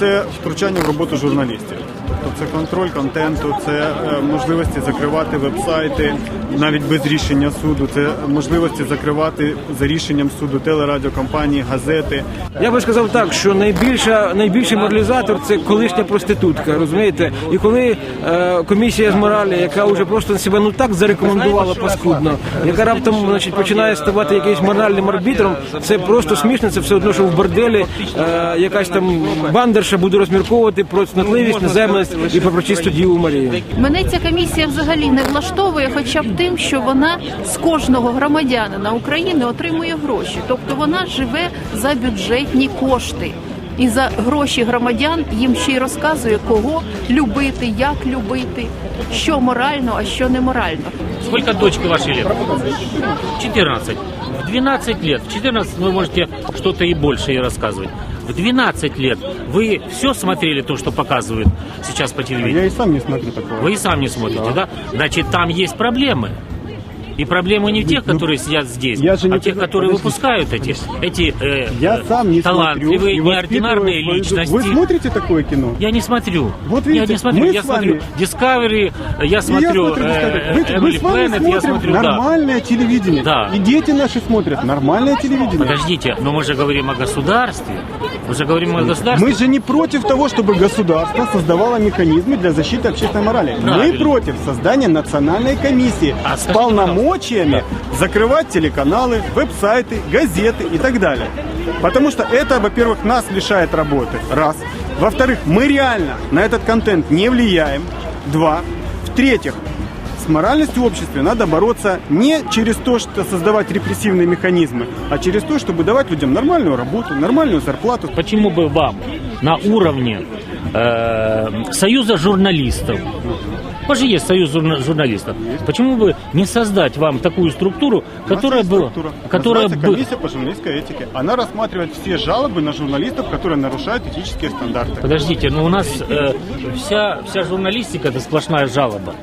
це втручання в роботу журналістів. Тобто це контроль контенту, це е, можливості закривати вебсайти навіть без рішення суду, це можливості закривати за рішенням суду телерадіокомпанії, газети. Я би сказав так, що найбільша найбільший моралізатор це колишня проститутка, розумієте? І коли е, комісія з моралі, яка вже просто себе ну так зарекомендувала паскудно, яка раптом значить починає ставати якимось моральним арбітром, це просто смішно. Це все одно, що в борделі е, якась там бандерша буде розмірковувати про цнотливість, наземність і про прочисту діву Марію. Мене ця комісія взагалі не влаштовує, хоча б тим, що вона з кожного громадянина України отримує гроші. Тобто вона живе за бюджетні кошти. І за гроші громадян їм ще й розказує, кого любити, як любити, що морально, а що неморально. Сколько дочке вашей лет? 14. В 12 лет, в 14 вы можете что-то и больше ей рассказывать. В 12 лет вы все смотрели то, что показывают сейчас по телевидению? Я і сам не смотрю такого. Вы и сам не смотрите, да? Значит, там есть проблемы. И проблемы не в тех, которые сидят здесь, Ну, я же а не в тех, которые подождите, выпускают эти, эти э, Я э, сам не талантливые, смотрю. неординарные личности. Вы смотрите такое кино? Я не смотрю. Вот я видите, не смотрю. мы я с смотрю вами- Discovery, я И я смотрю смотрю, э, Discovery. Вы- мы Emily с вами Planet, я смотрим смотрю, да. нормальное телевидение. Да. И дети наши смотрят нормальное телевидение. Подождите, но мы же говорим о государстве. Мы же говорим о государстве. Мы же не против того, чтобы государство создавало механизмы для защиты общественной морали. Мы Правильно. против создания национальной комиссии А с скажите, полномочиями закрывать телеканалы, веб-сайты, газеты и так далее. Потому что это, во-первых, нас лишает работы. Раз. Во-вторых, мы реально на этот контент не влияем. Два. В-третьих, с моральностью в обществе надо бороться не через то, что создавать репрессивные механизмы, а через то, чтобы давать людям нормальную работу, нормальную зарплату, Почему бы вам на уровне э, Союза журналистов, вас же есть Союз журна- журналистов, почему бы не создать вам такую структуру, которая есть была, структура. которая бы... комиссия по журналистской этике. Она рассматривает все жалобы на журналистов, которые нарушают этические стандарты. Подождите, но у нас э, вся, вся журналистика это сплошная жалоба.